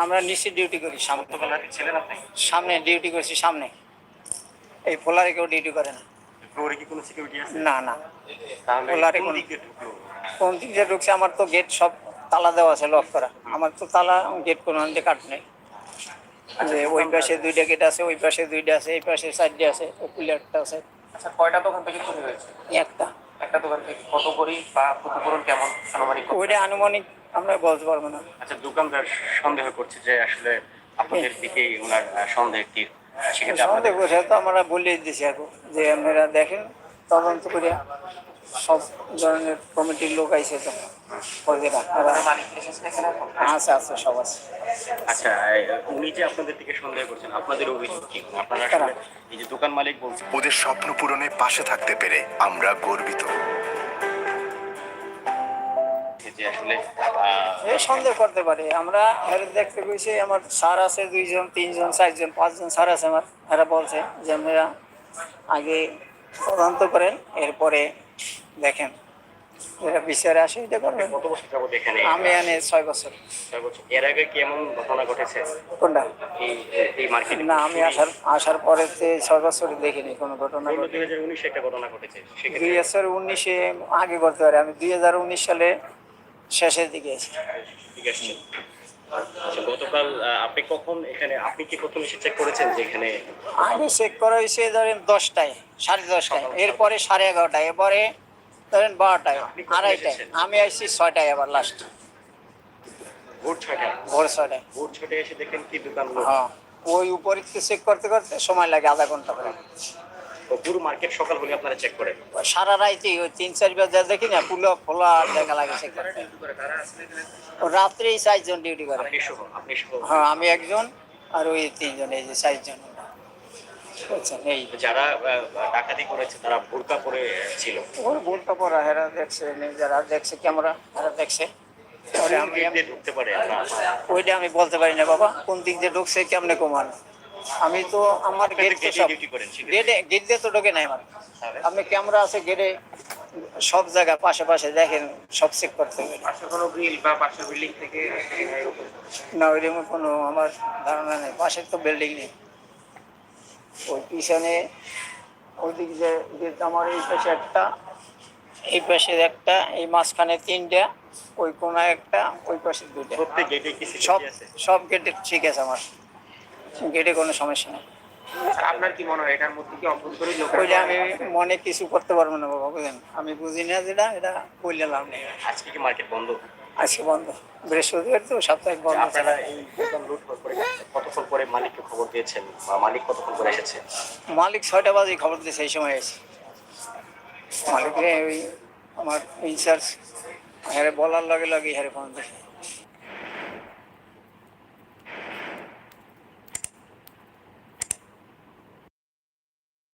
আমরা নিচে ডিউটি করি সামনে। ছিলেন আপনি সামনে ডিউটি করছি সামনে। এই পোলারে কেউ ডিউটি করে না। ফ্লোরে কি কোনো সিকিউরিটি আছে? না না। পোলারে কোন দিকে ঢুকলো? কোন দিক দিয়ে ঢুকছে আমার তো গেট সব তালা দেওয়া আছে লক করা। আমার তো তালা গেট কোনো আনতে কাট নেই। যে ওই পাশে দুইটা গেট আছে ওই পাশে দুইটা আছে এই পাশে চারটে আছে ওই প্লেয়ারটা আছে। আচ্ছা কয়টা দোকান থেকে চুরি হয়েছে? একটা। একটা দোকান থেকে কত করি বা ক্ষতিপূরণ কেমন আনুমানিক? ওইটা আনুমানিক আমরা বলতে পারব না। আচ্ছা দোকানদার সন্দেহ করছে যে আসলে আপনাদের দিকেই ওনার সন্দেহ সন্দেহের তীর সেক্ষেত্রে সন্দেহ আপনাদের করে তো আমরা বলে দিছি এখন যে আপনারা দেখেন তদন্ত করে সব ধরনের কমিটির লোক আইছে তো? আছে আছে সব আছে। আচ্ছা এই, উনি যে আপনাদের দিকে সন্দেহ করছেন আপনাদের অভিযোগ কি? আপনারা এই যে দোকান মালিক বলছে ওদের স্বপ্ন পূরণে পাশে থাকতে পেরে আমরা গর্বিত। যে আসলে এই সন্দেহ করতে পারে। আমরা দেখতে গেছি আমার স্যার আছে দুইজন তিনজন চারজন পাঁচজন স্যার আছে আমার। এরা বলছে যে আপনারা আগে তদন্ত করেন এরপরে দেখেন এরা বিচারে আসে এটা করবেন কত বছর যাব এখানে? আমি এনে ছয় বছর। ছয় বছর। এর আগে কি এমন ঘটনা ঘটেছে? কোনটা? এই মার্কেটে। না আমি আসার আসার পরে ছয় বছর দেখিনি কোনো ঘটনা দুই হাজার উনিশে একটা ঘটনা ঘটেছে দুই হাজার উনিশে আগে করতে পারে। আমি দুই হাজার উনিশ সালে শেষের দিকে এসেছি। ঠিক আছে। আচ্ছা গতকাল আপনি কখন এখানে আপনি কি প্রথম এসে চেক করেছেন যে এখানে আগে চেক করা হয়েছে ধরেন দশটায়। সাড়ে দশটায়। এরপরে সাড়ে এগারোটায় এরপরে ধরেন বারোটায় আড়াইটায়। আমি আসছি ছয়টায় আবার লাস্ট ভোর ছয়টায়? ভোর ছয়টায়। ভোর ছয়টায় এসে দেখেন কি দোকান হ্যাঁ। ওই উপরে চেক করতে করতে সময় লাগে আধা ঘণ্টা করে পুরো মার্কেট সকাল হলে আপনারা চেক করেন। সারা রাইতে ওই তিন চার বাজার দেখি না পুলো দেখা লাগে চেক করতে। ও রাত্রে এই চারজন ডিউটি করে। হ্যাঁ আমি একজন আর ওই তিনজন এই যে চারজন। যারা ডাকাতি করেছে তারা বোরকা পরে ছিল। ওর বোনটা পড়া হেরা দেখছে যারা দেখছে ক্যামেরা হেরা দেখছে। আমি পারে ওইটা আমি বলতে পারি না বাবা। কোন দিক দিয়ে ঢুকছে কেমনে কমান? আমি তো আমার গেট। গেটে গেট দিয়ে তো ঢোকে নাই আমার? আপনি ক্যামেরা আছে গেটে সব জায়গা পাশে পাশে দেখেন সব চেক করতে হবে। পাশে কোনো গ্রিল বা পাশের বিল্ডিং থেকে এরকম না ওইরকম কোনো আমার ধারণা নেই। পাশে তো বিল্ডিং নেই। ওই পিছনে ওই দিক যে আমার এই পাশে একটা এই পাশে একটা এই মাঝখানে তিনটা ওই কোনায় একটা ওই পাশে দুটা সব সব গেটে ঠিক আছে আমার। গেটে কোনো সমস্যা নেই। আপনার কি মনে হয় এটার মধ্যে কি অভ্যন্তরীণ লোক ওইটা আমি মনে কিছু করতে পারব না বাবা বুঝলেন? আমি বুঝি না যেটা এটা বললে লাভ নেই। আজকে কি মার্কেট বন্ধ? আজকে বন্ধ। বৃহস্পতিবার তো সাপ্তাহিক বন্ধ আপনারা এই দোকান লুট করে কতক্ষণ পরে মালিককে খবর দিয়েছেন? বা মালিক কতক্ষণ পরে এসেছে? মালিক ছয়টা বাজে খবর দিয়েছে এই সময় এসে। মালিকরে ওই আমার ইনচার্জ হ্যাঁ বলার লগে লগে হ্যাঁ ফোন দিয়েছে।